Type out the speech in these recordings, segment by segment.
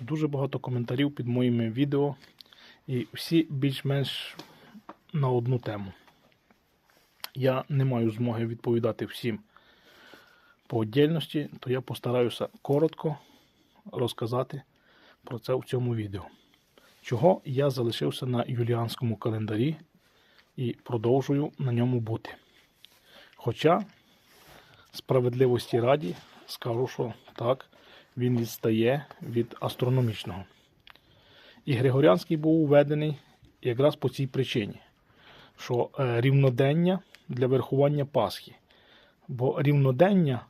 дуже багато коментарів під моїми відео, і всі більш-менш на одну тему. Я не маю змоги відповідати всім по отдельності, то я постараюся коротко розказати про це в цьому відео. Чого я залишився на юліанському календарі і продовжую на ньому бути. Хоча справедливості раді скажу, що так, він відстає від астрономічного. І Григоріанський був введений якраз по цій причині, що е, рівнодення для верхування Пасхи. Бо рівнодення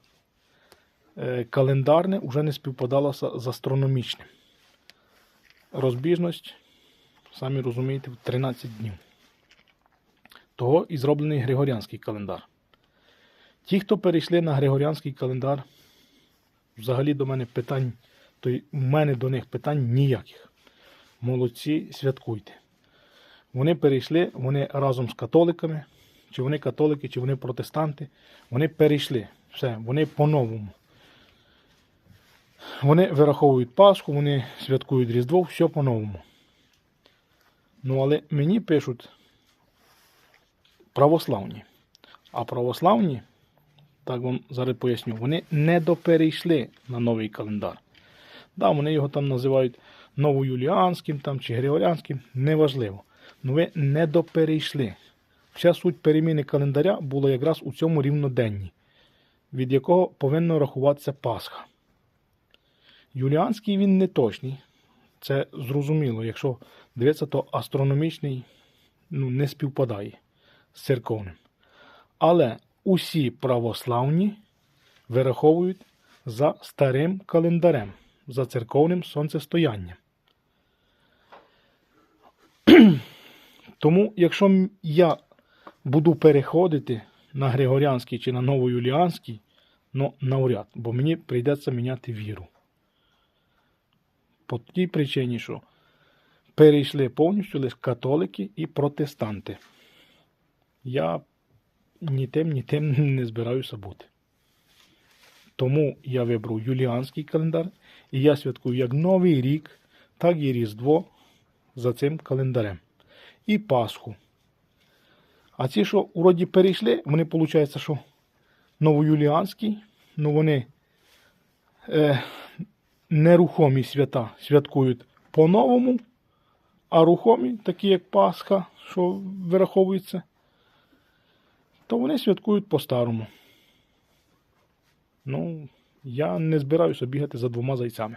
е, календарне вже не співпадало з з астрономічним. Розбіжність, самі розумієте, в 13 днів. Того і зроблений Григоріанський календар. Ті, хто перейшли на Григоріанський календар, взагалі до мене питань, то в мене до них питань ніяких. Молодці, святкуйте. Вони перейшли, вони разом з католиками, чи вони католики, чи вони протестанти, вони перейшли. Все, вони по-новому. Вони вираховують Пасху, вони святкують Різдво, все по-новому. Ну, але мені пишуть православні. А православні, так вам зараз поясню, вони не доперейшли на новий календар. Да, вони його там називають новоюліанським там, чи Григоріанським, неважливо. Ну ви не доперейшли. Вся суть переміни календаря була якраз у цьому рівноденні, від якого повинно рахуватися Пасха. Юліанський він не точний. Це зрозуміло, якщо дивитися, то астрономічний ну, не співпадає з церковним. Але усі православні вираховують за старим календарем, за церковним сонцестоянням. Тому, якщо я буду переходити на Григоріанський чи на Новоюліанський, ну навряд, бо мені прийдеться міняти віру. По тій причині, що перейшли повністю лише католики і протестанти. Я ні тим, ні тим не збираюся бути. Тому я вибрав юліанський календар, і я святкую як Новий рік, так і Різдво за цим календарем. І Пасху. А ці, що вроді перейшли, вони, виходить, що новоюліанський, ну вони е, нерухомі свята святкують по-новому, а рухомі, такі як Пасха, що вираховується, то вони святкують по-старому. Ну, я не збираюся бігати за двома зайцями.